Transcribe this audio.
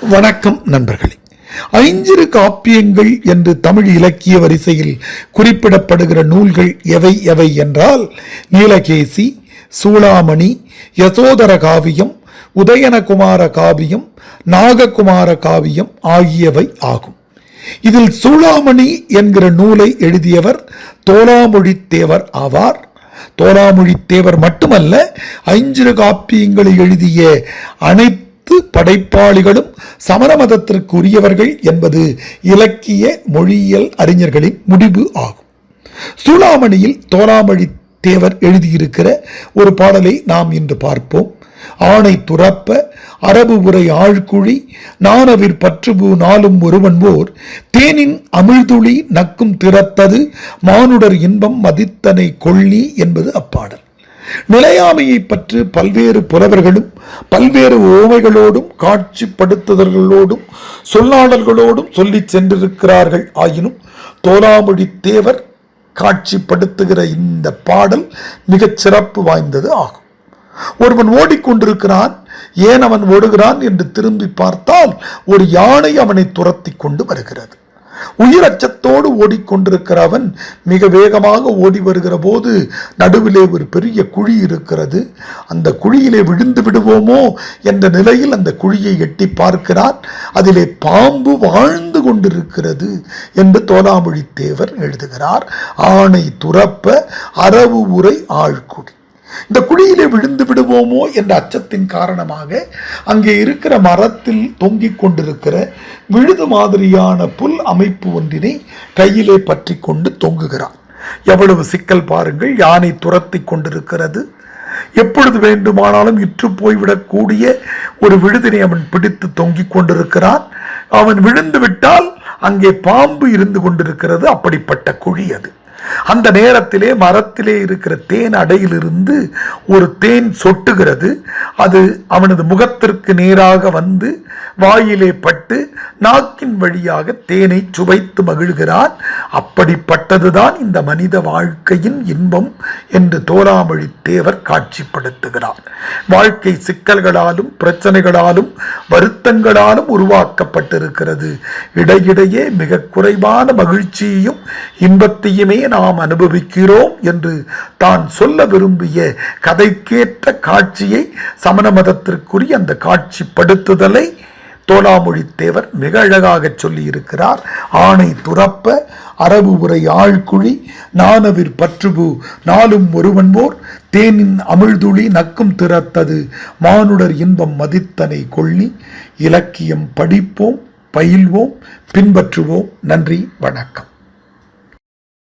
வணக்கம் நண்பர்களே. ஐஞ்சிறு காப்பியங்கள் என்று தமிழ் இலக்கிய வரிசையில் குறிப்பிடப்படுகிற நூல்கள் எவை எவை என்றால் நீலகேசி சூளாமணி யசோதர காவியம் உதயனகுமார காவியம் நாககுமார காவியம் ஆகியவை ஆகும். இதில் சூளாமணி என்கிற நூலை எழுதியவர் தோலாமொழித்தேவர் ஆவார். தோலாமொழித்தேவர் மட்டுமல்ல ஐஞ்சிறு காப்பியங்களை எழுதிய அனைத்து படைப்பாளிகளும் சமண மதத்திற்குரியவர்கள் என்பது இலக்கிய மொழியியல் அறிஞர்களின் முடிவு ஆகும். சூளாமணியில் தோலாமொழி தேவர் எழுதியிருக்கிற ஒரு பாடலை நாம் இன்று பார்ப்போம். ஆணை துறப்ப அரபு உரை ஆழ்குழி நானவிற் பற்றுபு நாளும் ஒருவன் போர் தேனின் அமிழ்துளி நக்கும் திறத்தது மானுடர் இன்பம் மதித்தனை கொள்ளி என்பது அப்பாடல். நிலையாமையை பற்றி பல்வேறு புலவர்களும் பல்வேறு ஓமைகளோடும் காட்சிப்படுத்துதல்களோடும் சொல்லாடல்களோடும் சொல்லி சென்றிருக்கிறார்கள். ஆயினும் தோலாமொழி தேவர் காட்சிப்படுத்துகிற இந்த பாடல் மிகச் சிறப்பு வாய்ந்தது ஆகும். ஒருவன் ஓடிக்கொண்டிருக்கிறான் ஏன் அவன் ஓடுகிறான் என்று திரும்பி பார்த்தால் ஒரு யானை அவனை துரத்தி கொண்டு வருகிறது. உயிர் அச்சத்தோடு ஓடிக்கொண்டிருக்கிற அவன் மிக வேகமாக ஓடி வருகிற போது நடுவிலே ஒரு பெரிய குழி இருக்கிறது. அந்த குழியிலே விழுந்து விடுவோமோ என்ற நிலையில் அந்த குழியை எட்டி பார்க்கிறான். அதிலே பாம்பு வாழ்ந்து கொண்டிருக்கிறது என்று தோலாமொழி தேவர் எழுதுகிறார். ஆணை துறப்ப அரவு உரை ஆழ்குடி. இந்த குழியிலே விழுந்து விடுவோமோ என்ற அச்சத்தின் காரணமாக அங்கே இருக்கிற மரத்தில் தொங்கிக் கொண்டிருக்கிற விழுது மாதிரியான புல் அமைப்பு ஒன்றினை கையிலே பற்றி கொண்டு தொங்குகிறான். எவ்வளவு சிக்கல் பாருங்கள் யானை துரத்தி கொண்டிருக்கிறது. எப்பொழுது வேண்டுமானாலும் இற்று போய்விடக்கூடிய ஒரு விழுதினை அவன் பிடித்து தொங்கிக் கொண்டிருக்கிறான். அவன் விழுந்து விட்டால் அங்கே பாம்பு இருந்து கொண்டிருக்கிறது. அப்படிப்பட்ட குழி அது. அந்த நேரத்திலே மரத்திலே இருக்கிற தேன் அடையிலிருந்து ஒரு தேன் சொட்டுகிறது. அது அவனது முகத்திற்கு நேராக வந்து வாயிலே பட்டு நாக்கின் வழியாக தேனை சுவைத்து மகிழ்கிறான். அப்படிப்பட்டதுதான் இந்த மனித வாழ்க்கையின் இன்பம் என்று தோராமொழி தேவர் காட்சிப்படுத்துகிறார். வாழ்க்கை சிக்கல்களாலும் பிரச்சனைகளாலும் வருத்தங்களாலும் உருவாக்கப்பட்டிருக்கிறது. இடையிடையே மிக குறைவான மகிழ்ச்சியையும் இன்பத்தையுமே நாம் அனுபவிக்கிறோம் என்று தான் சொல்ல விரும்பிய கதைக்கேற்ற காட்சியை சமண மதத்திற்குரிய அந்த காட்சிப்படுத்துதலை தோலாமொழி தேவர் மிக அழகாக சொல்லியிருக்கிறார். ஆணை துறப்ப அரபு உரை ஆழ்குழி நானவிற் பற்றுபு நாளும் ஒருவன்போர் தேனின் அமிழ்துளி நக்கும் திறத்தது மானுடர் இன்பம் மதித்தனை கொள்ளி இலக்கியம் படிப்போம் பயில்வோம் பின்பற்றுவோம். நன்றி வணக்கம்.